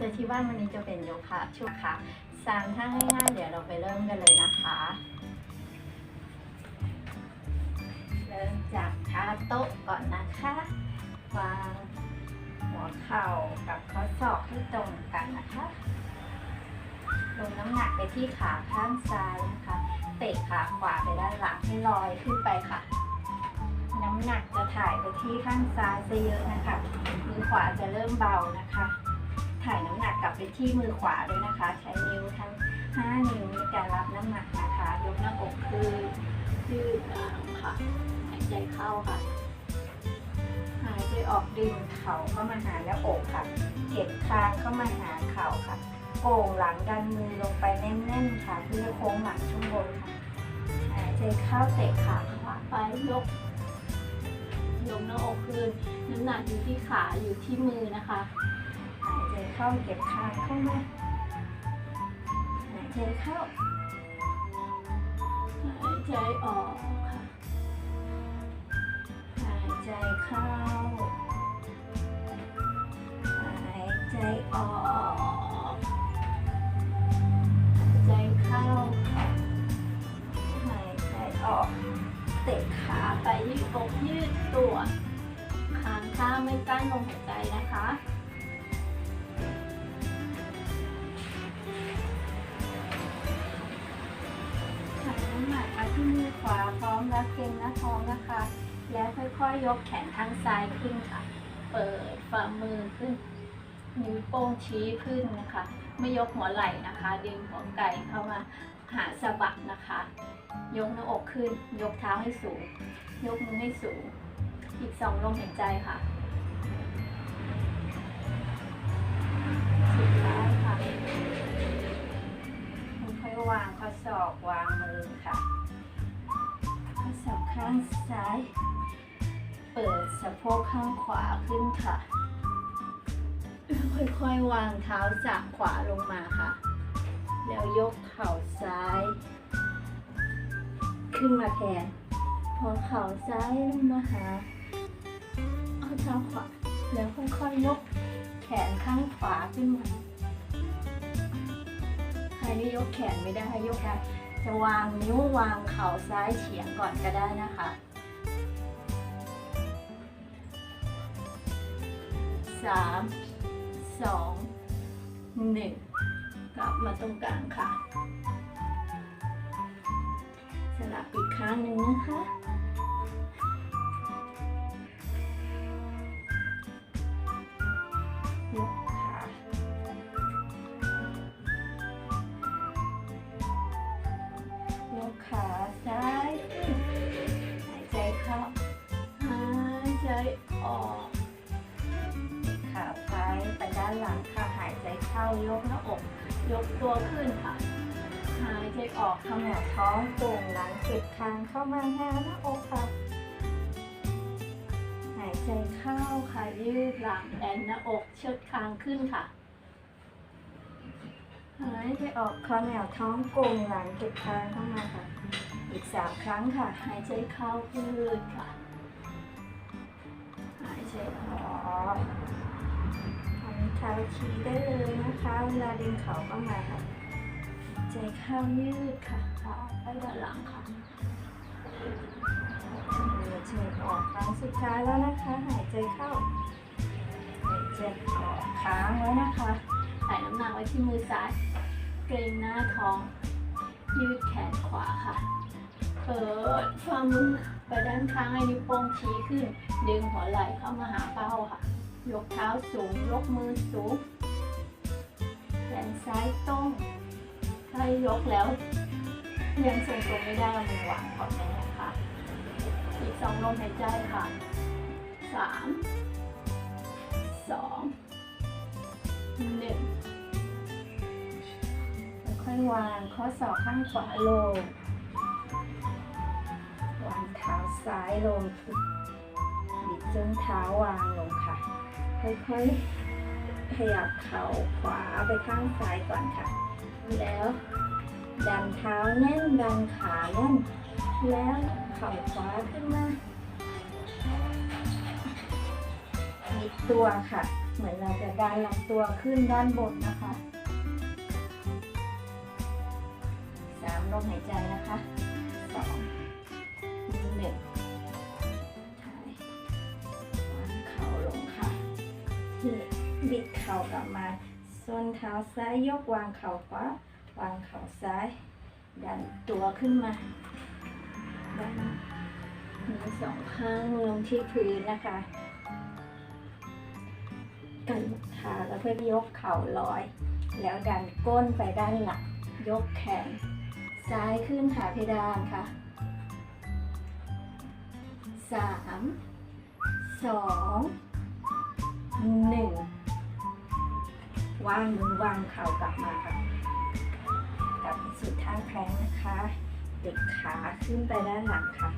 เจอที่บ้านวันนี้จะเป็นโยคะชุดค่ะสามท่าง่ายๆเดี๋ยวเราไปเริ่มกันเลยนะคะ เริ่มจากท่าโต๊ะก่อนนะคะวางหัวเข่ากับข้อศอกให้ตรงกันนะคะลงน้ำหนักไปที่ขาข้างซ้ายนะคะ เตะขาขวาไปด้านหลังให้ลอยขึ้นไปค่ะ น้ำหนักจะถ่ายไปที่ข้างซ้ายซะเยอะนะคะมือขวาจะเริ่มเบานะคะ ถ่ายน้ำหนักกลับไปที่มือขวาด้วยนะคะ ใช้นิ้วทั้ง 5 นิ้วในการรับน้ำหนักนะคะยกหน้าอกขึ้นยืดค่ะหายใจเข้าค่ะหายใจออกดึงเข่าเข้ามาหาหน้าอกค่ะเก็บคางเข้ามาหาเข่าค่ะโก่งหลังดันมือลงไปแน่นๆค่ะ เพื่อโค้งหลังช่วงบนค่ะหายใจเข้าเตะขาขวาไปยกยกหน้าอกขึ้นน้ำหนักอยู่ที่ขาอยู่ที่มือนะคะ เข้าเก็บคางเข้ามาหายใจเข้าหายใจออกค่ะ หายใจเข้า หายใจออกหายใจเข้า หายใจออก เตะขาไปยืดอกยืดตัว ขางข้างไม่กั้นลมหายใจ เกร็งหน้าท้องนะคะ แล้วค่อยๆยกแขนข้างซ้ายขึ้นค่ะ เปิดฝ่ามือขึ้น นิ้วโป้งชี้ขึ้นนะคะ ไม่ยกหัวไหล่นะคะ ดึงหัวไก่เข้ามาหาสะบักนะคะ ยกหน้าอกขึ้น ยกเท้าให้สูง ยกมือให้สูง อีกสองลมหายใจค่ะสุดท้ายค่ะค่อยวางข้อศอกวางมือค่ะ ข้างซ้าย เปิดสะโพกข้างขวาขึ้นค่ะ ค่อยๆ วางเท้าจากขวาลงมาค่ะ แล้วยกเข่าซ้าย ขึ้นมาแทน พอเข่าซ้ายลงมาหา เอาเท้าขวา แล้วค่อยๆ ยกแขนข้างขวาขึ้นมาใครนี่ยกแขนไม่ได้ยกได้ จะวางนิ้ววางเข่าซ้ายเฉียงก่อนก็ได้นะคะ สามสองหนึ่งกลับมาตรงกลางค่ะ สลับอีกครั้งหนึ่งนะคะ ขาซ้ายขึ้นหายใจเข้าหายใจออก ขาซ้ายไปด้านหลังค่ะหายใจเข้ายกหน้าอก ยกตัวขึ้นค่ะ หายใจออกขมวดท้องโป่งหลังเก็บคางเข้ามาหาหน้าอกค่ะ หายใจเข้าค่ะยืดหลังแอนหน้าอกเชิดคางขึ้นค่ะ หายใจออกคอแนวท้องโกงหลังเก็บคางเข้ามาค่ะ อีกสามครั้งค่ะ หายใจเข้าพืดค่ะ หายใจออกทำเท้าชี้ได้เลยนะคะ เวลาดึงเขาเข้ามาค่ะ ใจเข้ายืดค่ะขาไปด้านหลังค่ะหายใจออกครั้งสุดท้ายแล้วนะคะ หายใจเข้า หายใจออกค้างไว้นะคะถ่น้ำหนักไว้ที่มือซ้าย เกรงหน้าท้อง ยืดแขนขวาค่ะ เปิดฝ่ามือไปด้านข้างให้นิ้วโป้งชี้ขึ้น ดึงหัวไหล่เข้ามาหาเป้าค่ะ ยกเท้าสูง ยกมือสูง แขนซ้ายตรงถ้ายกแล้ว ยังทรงตัวไม่ได้เอามือวางก่อนนะคะ อีกสองลมหายใจค่ะสามสองหนึ่ง วาง ข้อศอกข้างขวาลง วางเท้าซ้ายลงบิดส้นเท้าวางลงค่ะ ค่อยๆ ขยับเข่าขวาไปข้างซ้ายก่อนค่ะ แล้ว ดันเท้าแน่น ดันขาแน่น แล้วเข่าขวาขึ้นมาบิดตัวค่ะ เหมือนเราจะดันลำตัวขึ้นด้านบนนะคะ ลมหายใจนะคะสองหนึ่งวางเข่าลงค่ะบิดเข่ากลับมาส้นเท้าซ้ายยกวางเข่าขวาวางเข่าซ้าย ดันตัวขึ้นมาดันมือสองข้างลงที่พื้นนะคะกันขาแล้วก็ยกเข่าลอย แล้วดันก้นไปด้านหลังยกแขน ซ้ายขึ้นหาเพดานค่ะสามสองหนึ่งวางมือวางเข่ากลับมาค่ะ กลับไปสู่ท่าแพลงนะคะเด็กขาขึ้นไปด้านหลังค่ะ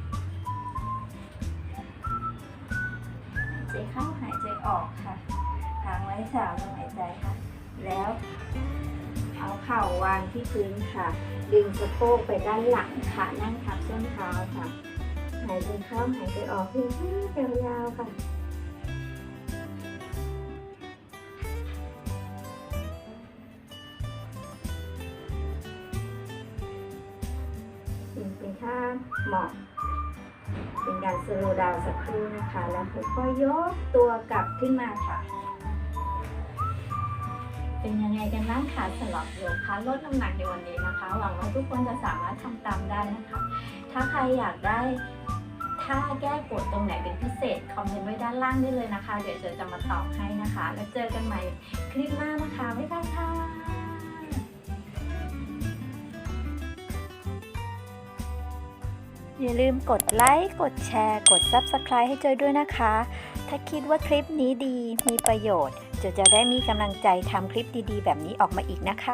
ใจเข้าหายใจออกค่ะค้างไว้สามลมหายใจค่ะ แล้ว เอาเข่าวางที่พื้นค่ะ ดึงสะโพกไปด้านหลังค่ะ นั่งทับส้นเท้าค่ะ หายใจเข้าหายใจออกยืดยาวๆค่ะเป็นท่าหมอบเป็นการสโลว์ดาวสักครู่นะคะ แล้วค่อยๆยกตัวกลับขึ้นมาค่ะ เป็นยังไงกันบ้างคะสำหรับโยคะลดน้ำหนักในวันนี้นะคะ หวังว่าทุกคนจะสามารถทำตามได้นะคะ ถ้าใครอยากได้ท่าแก้ปวดตรงไหนเป็นพิเศษ คอมเมนต์ไว้ด้านล่างได้เลยนะคะ เดี๋ยวเจอจะมาตอบให้นะคะ แล้วเจอกันใหม่คลิปหน้านะคะ บ๊ายบายค่ะอย่าลืมกดไลค์ กดแชร์ กด Subscribe ให้จอยด้วยนะคะ ถ้าคิดว่าคลิปนี้ดี มีประโยชน์ จะจะได้มีกำลังใจทำคลิปดีๆ แบบนี้ออกมาอีกนะคะ